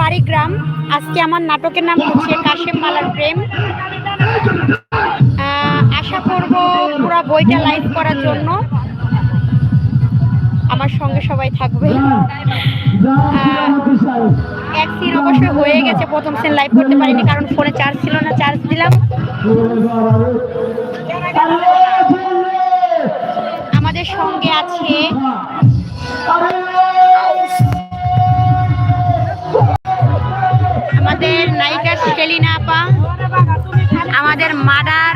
বাড়ি গ্রাম আজকে আমার নাটকের নাম হচ্ছে কাশেম মালার প্রেম। আশা করব পুরো বইটা লাইভ করার জন্য। আমার সঙ্গে সবাই থাকবে। এক সিন অবশ্যই হয়ে গেছে, প্রথম সিন লাইভ করতে পারিনি, কারণ ফোনে চার্জ ছিল না চার্জ দিলাম। আমাদের সঙ্গে আছে আমাদের নায়িকা সেলিনা আপা আমাদের মাদার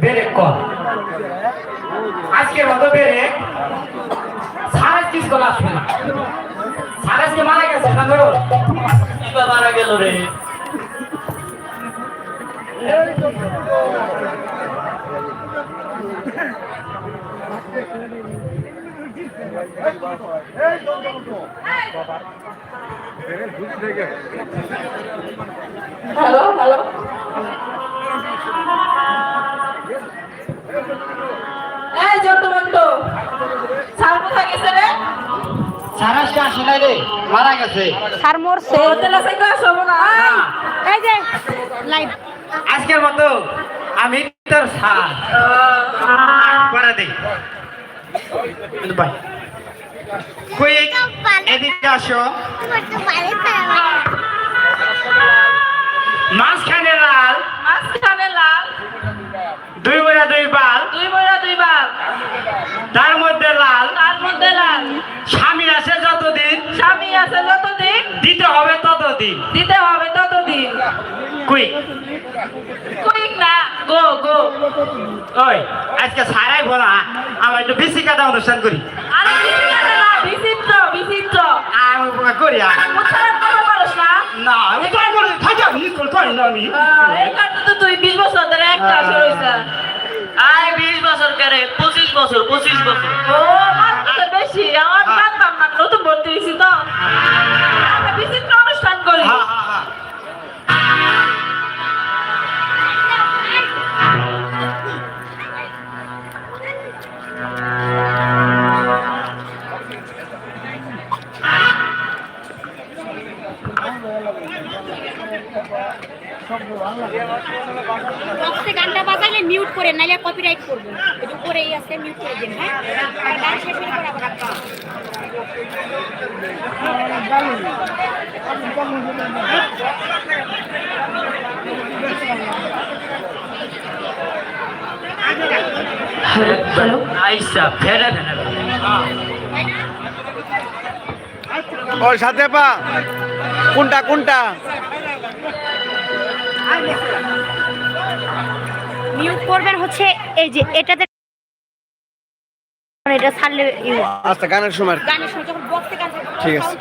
বেরেক কল আজকের মতো বেরেক সারাজ কিস কল আসবে না সারাজকে মারা গেছে না ধরো কিবা মারা গেল রে হ্যালো হ্যালো আজকের মতো আমি তোর সার। করে দেই। এদিকে আসো। মাঝখানে লাল। মাঝখানে লাল। দুই বেলা দুই বাল। দুই বইরা দুই বাল। তার মধ্যে লাল। তার মধ্যে লাল। স্বামী আছে যতদিন। স্বামী আছে যতদিন। দিতে হবে ততদিন। দিতে হবে ততদিন। কুইক। কুইক না গো গো। ওই আজকে সারাই বলা আমরা একটু বেশি কাটা অনুষ্ঠান করি। আরে বিচিত্র বিচিত্র। আমি করি আর। উচ্চারণ না না আমি তো করি থাকি আমি করি করি না আমি। এই কারণে তো তুই বিশ বছর ধরে একটা আসর হয়েছে আয় বিশ বছর করে পঁচিশ বছর পঁচিশ বছর। ও তো বেশি আমার জানতাম না নতুন ভর্তি হয়েছি তো। আমরা বিচিত্র অনুষ্ঠান করি। হ্যাঁ হ্যাঁ হ্যাঁ। আইসা ফেরে ওই সাথে পা। কোনটা কোনটা? মিউট করবেন হচ্ছে এই যে এটাতে এটা ছাড়লে আচ্ছা গানের সময় গানের সময় যখন বক্সে গান ঠিক আছে।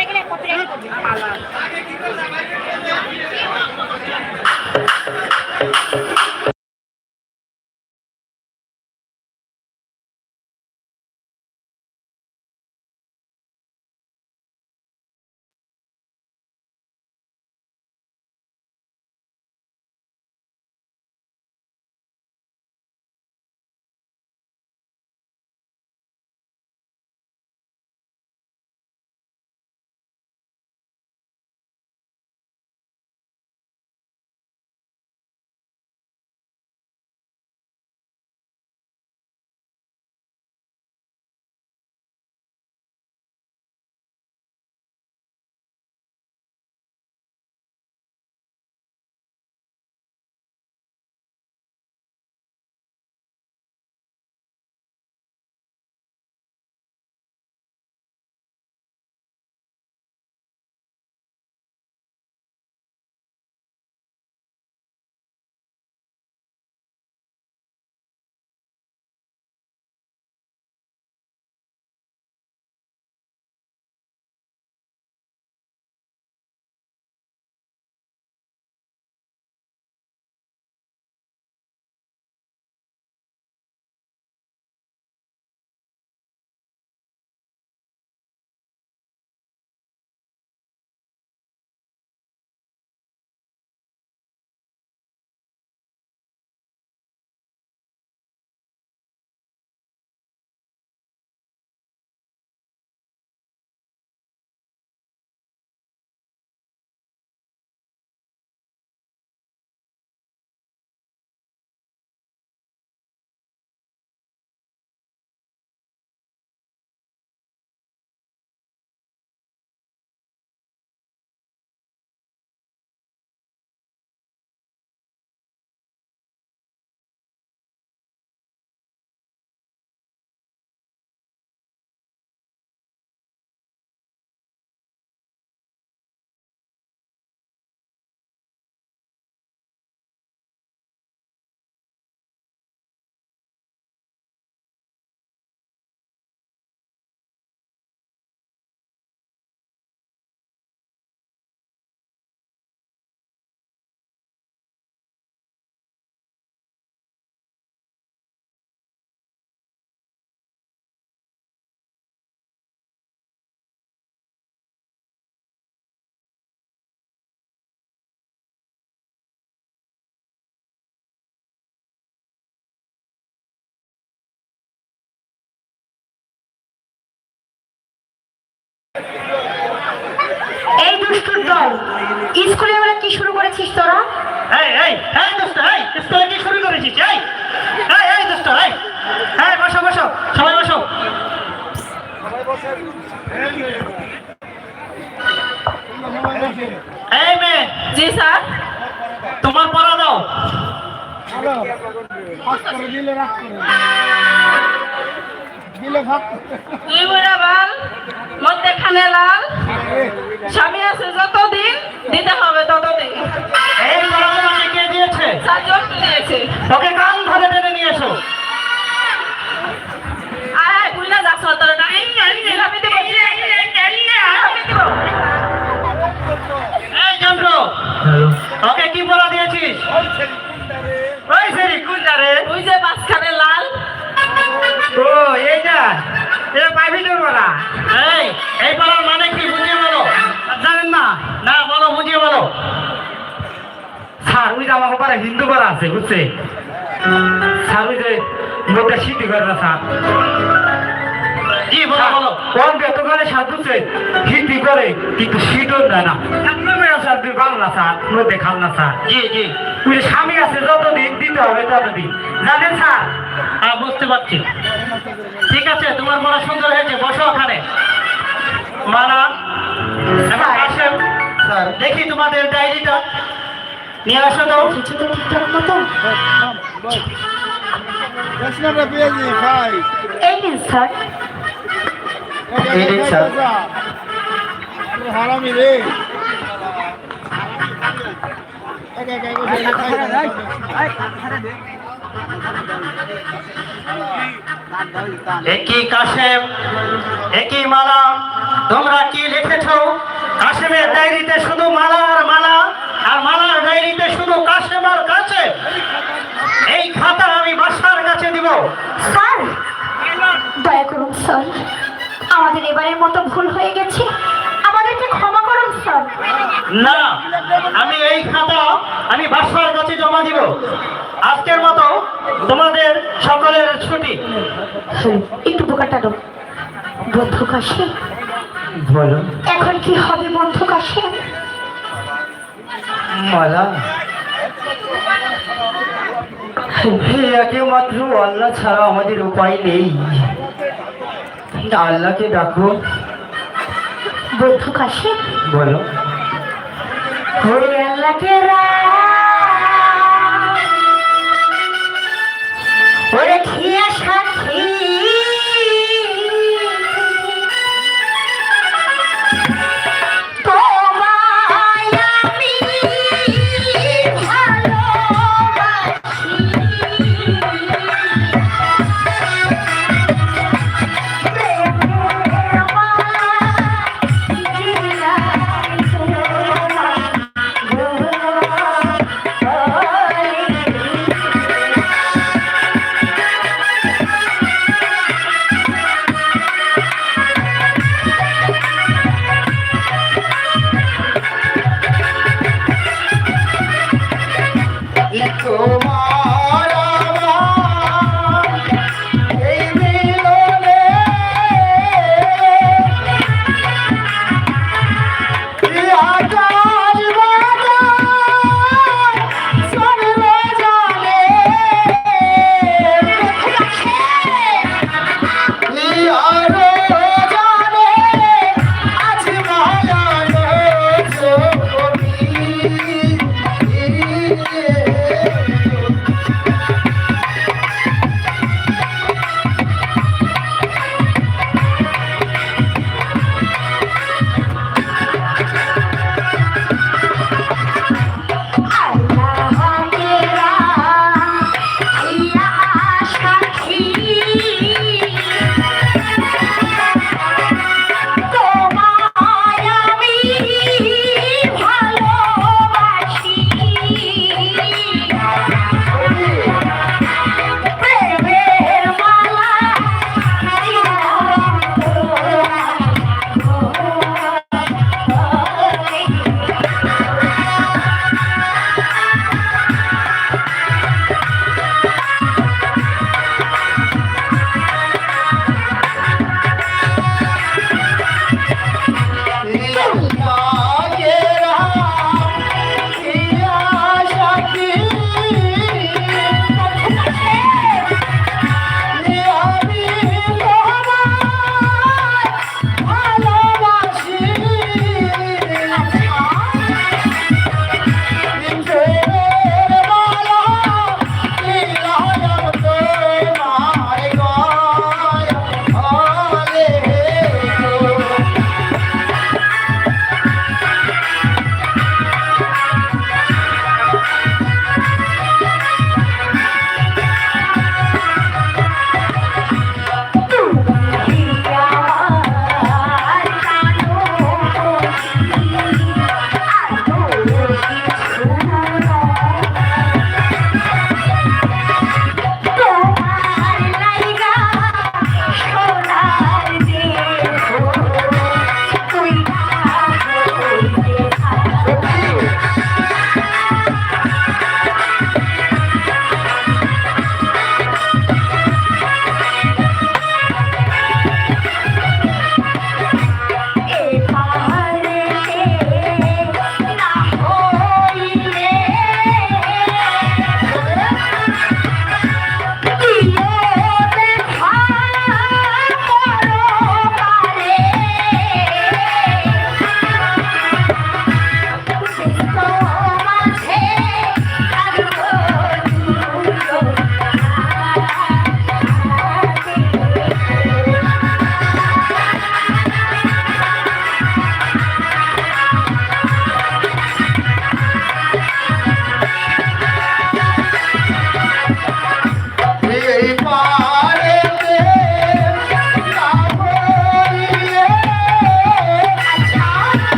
এই দুষ্টুর দল স্কুলে বেলা কি শুরু করেছিস তোরা? এই এই এই দোস্ত এই দোস্ত কি শুরু করেছিস? এই এই এই দোস্ত এই। এই বসো বসো সবাই বসো। এই মেয়ে জি স্যার। তোমার পড়া দাও। দুই বুড়া বাল মধ্যে খানে লাল স্বামী আছে যতদিন দিতে হবে ততদিন এই পড়া তোমাকে কে দিয়েছে দিয়েছে ওকে কান ধরে টেনে নিয়ে এসো। আয় আয় বুঝলা যাস তোরা না এই এই এই আমি দেবো। দেবো। এই যন্ত্র ওকে কি পড়া দিয়েছিস? ওই সেরি কোনটা রে? ওই যে মাঝখানে লাল। ও এইটা। এটা প্রাইভেটের বলা এই এই পড়ার মানে কি? বুঝিয়ে বলো। জানেন না। না বলো বুঝিয়ে বলো। স্যার ওই যে আমার পারে হিন্দু করা আছে বুঝছে? স্যার ওই যে লোকটা সিদ্ধি করে না স্যার। কি বলো বলো। কোন বেতকালে স্যার বুঝছে? হিন্দি করে কিন্তু শীতও দেয় না। স্যার তুই ভালো না স্যার। মধ্যে খাল না স্যার। জি জি। তুই স্বামী আছে যতদিন দিতে হবে ততদিন। জানেন স্যার? হ্যাঁ বুঝতে পারছি। ঠিক আছে তোমার পড়া সুন্দর হয়েছে বসো ওখানে। মানা এবং দেখি তোমাদের ডায়েরিটা। নিয়ে আসো তো। কিছু তো ঠিকঠাক মতো এই নিন স্যার। এই নিন, স্যার। হারামি রে একই কাশেম একই মালা। তোমরা কি লিখেছ? কাশেমের ডায়েরিতে শুধু মালা আর মালা? আর মালার ডায়েরিতে শুধু আর কাছে এই খাতা আমি বাসার কাছে দিব। স্যার দয়া করুন স্যার। আমাদের এবারের মতো ভুল হয়ে গেছে। আমাদেরকে ক্ষমা করুন স্যার। না আমি এই খাতা আমি বাসার কাছে জমা দিব। আজকের মতো তোমাদের সকলের ছুটি। একটু বোকাটা দাও। বন্ধু কাশি বলো। এখন কি হবে বন্ধু কাশে? মালা। একমাত্র আল্লাহ ছাড়া আমাদের উপায় নেই। আল্লাহকে ডাকো। বন্ধু কাশে বলো। আল্লাহকে রাম।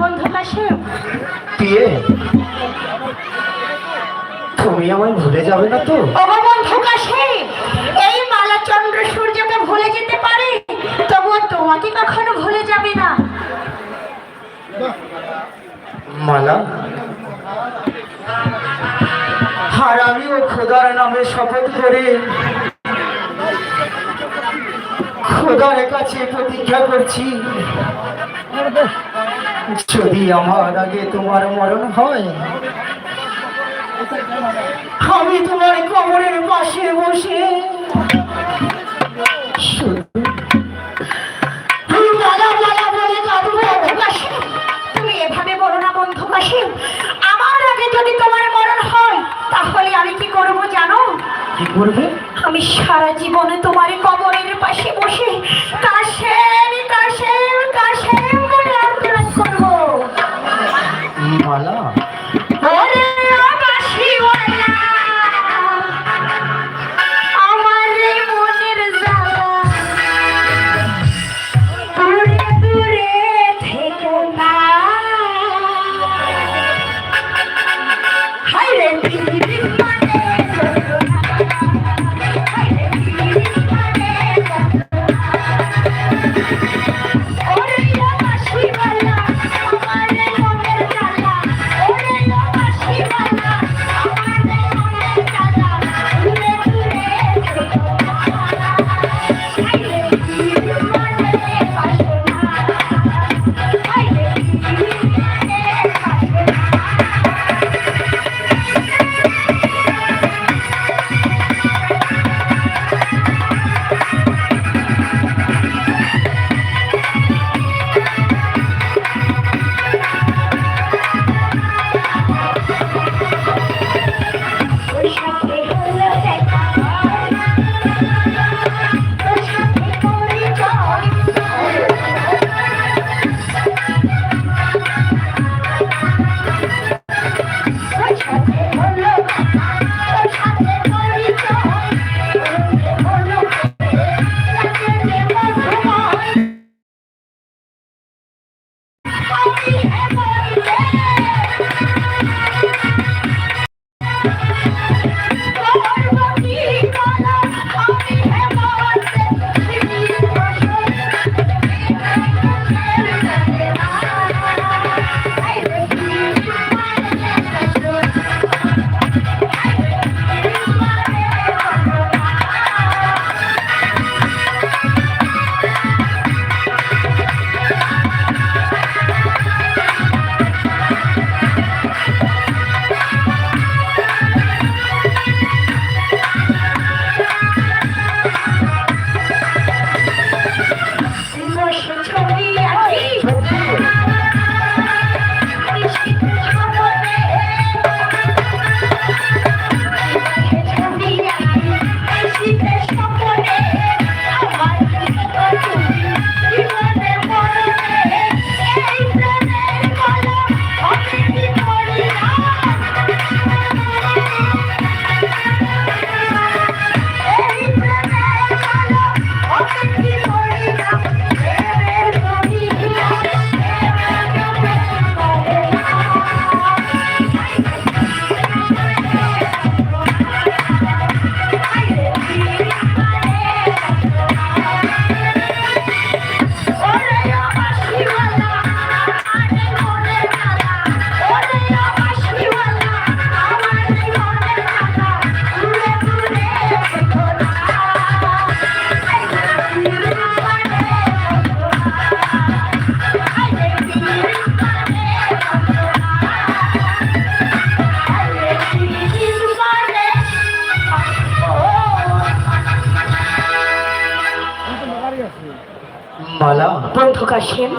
বন্ধু কাশেম তুমি আমায় ভুলে যাবে না তো? ওগো বন্ধু কাশেম এই মালা চন্দ্র সূর্যকে ভুলে যেতে পারে তবুও তোমাকে কখনো ভুলে যাবে না। মালা আর আমিও খোদার নামে শপথ করে। খোদার কাছে প্রতিজ্ঞা করছি। যদি আমার আগে তোমার মরণ হয়, আমি তোমার কবরের পাশে বসে তুমি এভাবে বলো না, বন্ধু আমার আগে যদি তোমার মরণ হয় তাহলে আমি কি করব জানো কি করবে? আমি সারা জীবনে তোমার কবরের পাশে বসে কাশেম Thank you. বন্ধু কাশেম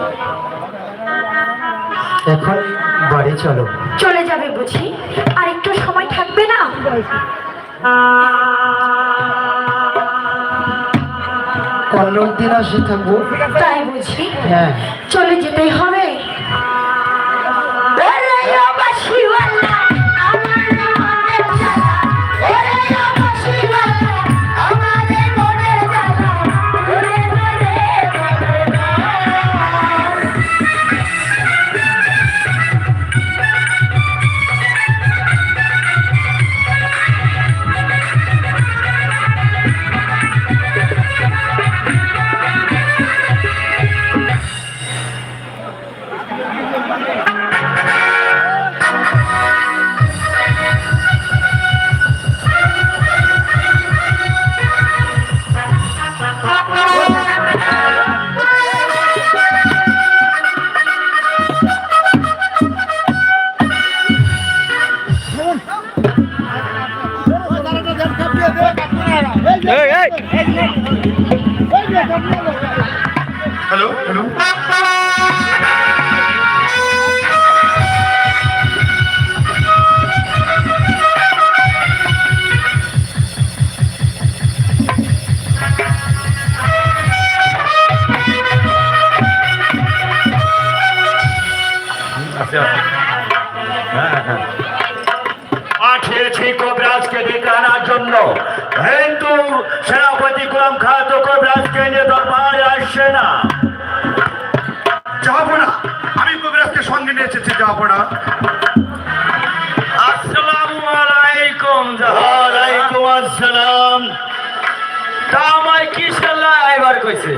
এখন বাড়ি চলো। চলে যাবে বুঝি। আর একটু সময় থাকবে না? অন্য দিন আসে থাকব তাই বুঝি। হ্যাঁ। চলে যেতেই হবে। পাঠিয়েছি কবিরাজকে ডেকে আনার জন্য। কিন্তু সেনাপতি গোলাম খা তো কবিরাজকে নিয়ে দরবারে আসছে না। যাব না আমি কবিরাজকে সঙ্গে নিয়ে এসেছি যাব না আসসালামু আলাইকুম ওয়ালাইকুম আসসালাম। তা আমায় কি সাল্লাহ এবার কইছে?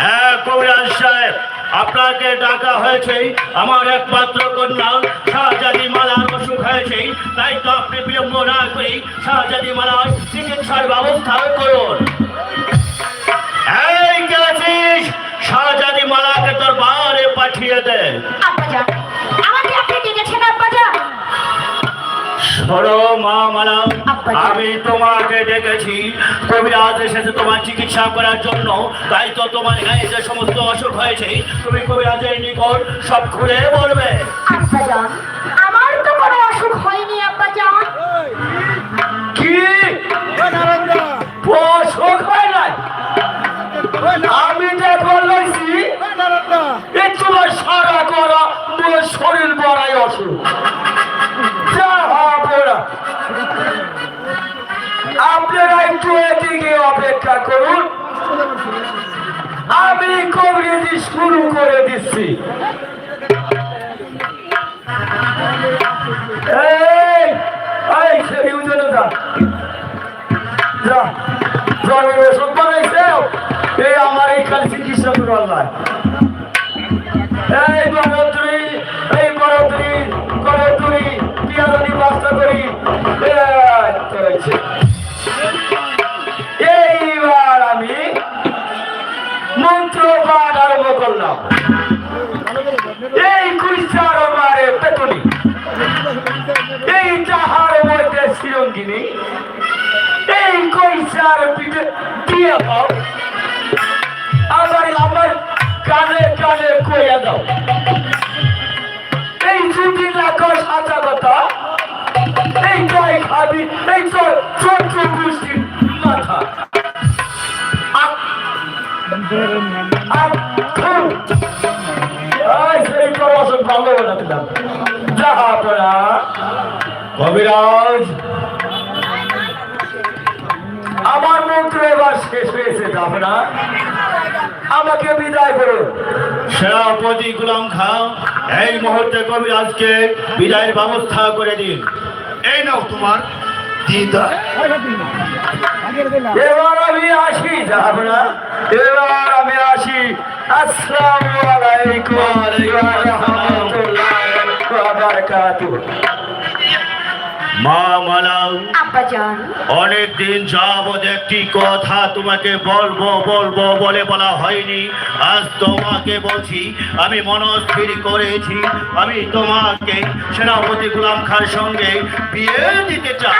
হ্যাঁ কবিরাজ সাহেব আপনাকে ডাকা হয়েছে আমার একমাত্র কন্যা, শাহজাদি মালার অসুখ হয়েছে। তাই তো আপনি বিলম্ব না করে শাহজাদি মালার চিকিৎসার ব্যবস্থা করুন। শাহজাদি মালাকে তোর বারে পাঠিয়ে দেন শোনো মা মালাম আমি তোমাকে ডেকেছি। কবিরাজ এসেছে তোমার চিকিৎসা করার জন্য। তাই তো তোমার গায়ে যে সমস্ত অসুখ হয়েছে তুমি কবিরাজের নিকট সব খুলে বলবে? আমার তো কোনো অসুখ হয়নি আব্বাজান। কি? অসুখ হয় নাই? আমি যে বলেছি এ তোমার সারা করা তোমার শরীর বড়াই অসুখ। আপনারা একটু এদিকে অপেক্ষা করুন। আমি কবরেজি শুরু করে দিচ্ছি। এই আমার এই কাল চিকিৎসা করে এই বড়দ্রি এই বড়দ্রি বড়দ্রি পিয়াজানি বাস্তা করি। কইসার পিঠে দিয়ে দাও। আবার আমার কানে কানে কইয়া দাও। এই যদি লাখো সাজা কথা। এই কবিরাজ আমার মন্ত্র এবার শেষ হয়েছে না আমাকে বিদায় করুন সেনাপতি গুলাম খান এই মুহূর্তে কবিরাজকে বিদায়ের ব্যবস্থা করে দিন। এই নাও তোমার এবার আমি আসি না এবার আমি আসি। আসসালামু আলাইকুম। ওয়া রাহমাতুল্লাহি ওয়া বারাকাতুহু। মা মালাউ আব্বাজান অনেক দিন যাবৎ একটি কথা তোমাকে বলব বলব বলে বলা হয়নি। আজ তোমাকে বলছি আমি মনস্থির করেছি আমি তোমাকে সেনাপতি গুলাম খার সঙ্গে বিয়ে দিতে চাই।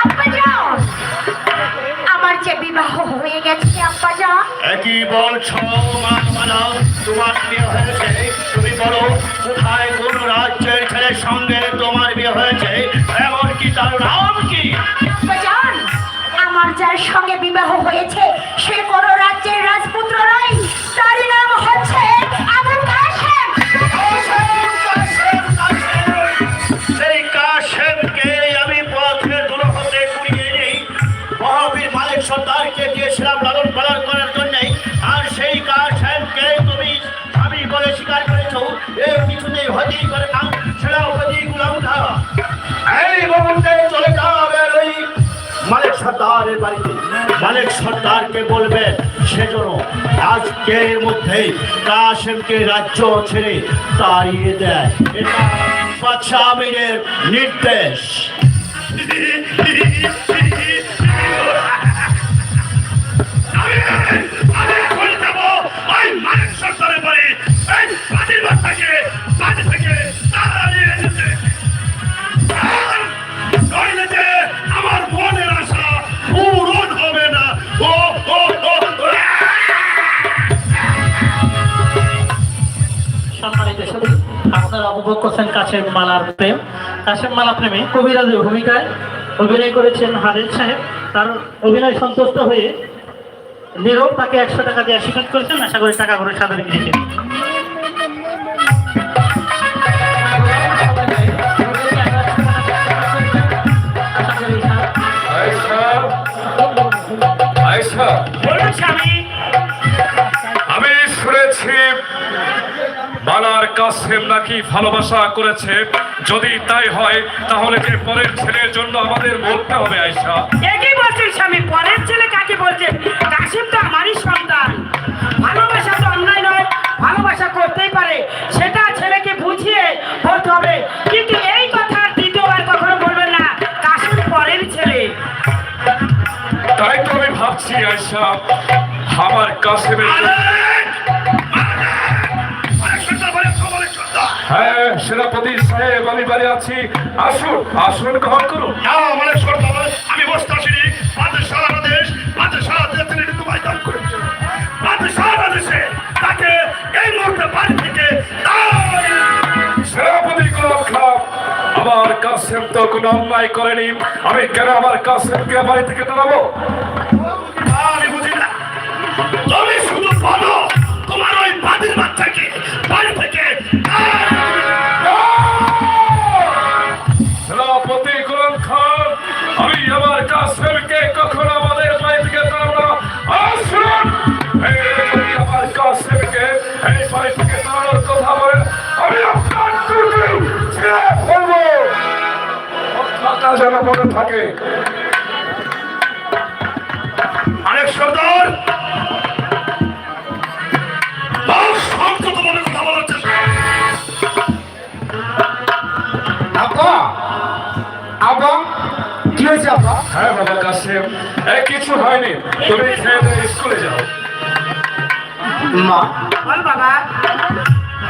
আমার যে বিবাহ হয়ে গেছে আব্বাজান একই বলছো মা মালাউ তোমার বিয়ে হয়েছে। তুমি বলো, কোথায় কোন রাজ্যের ছেলের সঙ্গে তোমার বিয়ে হয়েছে? এমনকি তার নাম সর্দারের বাড়িতে। মালিক সর্দারকে বলবে সেজন্য আজকের মধ্যেই কাশেমকে রাজ্য ছেড়ে তাড়িয়ে দেয়। এটা বাদশাহ নির্দেশ। কাশেম মালার প্রেম। কাশেম মালা প্রেমে কবিরাজের ভূমিকায় অভিনয় করেছেন হারেদ সাহেব। তার অভিনয় সন্তুষ্ট হয়ে নীরব তাকে একশো টাকা দিয়ে আশীর্বাদ করেছেন। আশা করি টাকা করে বলুন স্বামী। আমি শুনেছি কাসেম নাকি ভালোবাসা করেছে? যদি তাই হয় তাহলে যে পরের ছেলের জন্য আমাদের মরতে হবে আয়েশা। একই বলছেন স্বামী? পরের ছেলে কাকে বলছে? কাশিম তো আমারই সন্তান। ভালোবাসা তো অন্যায় নয় ভালোবাসা করতেই পারে। সেটা ছেলেকে বুঝিয়ে বলতে হবে। কিন্তু এই কথা দ্বিতীয়বার কখনো বলবেন না কাশিম পরের ছেলে। তাই তো আমি ভাবছি আয়েশা আমার কাসেমের হ্যাঁ সেনাপতি সাহেব আমি বাড়ি আছি। আসুন আসুন গ্রহণ করুন। না মানে সরকার আমি বসতে আসিনি। তিনি তাকে এই মুহূর্তে বাড়ি থেকে তাই- সেনাপতি গোলাম খান আমার কাসেম তো কোনো অন্যায় করেনি। আমি কেন আমার কাসেমকে বাড়ি থেকে দাঁড়াবো? আমি বুঝি না। তুমি শুধু বলো। কিছু হয়নি। তুমি স্কুলে যাও। মা বাবা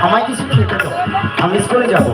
আমায় কিছু খেতে দাও। আমি স্কুলে যাব।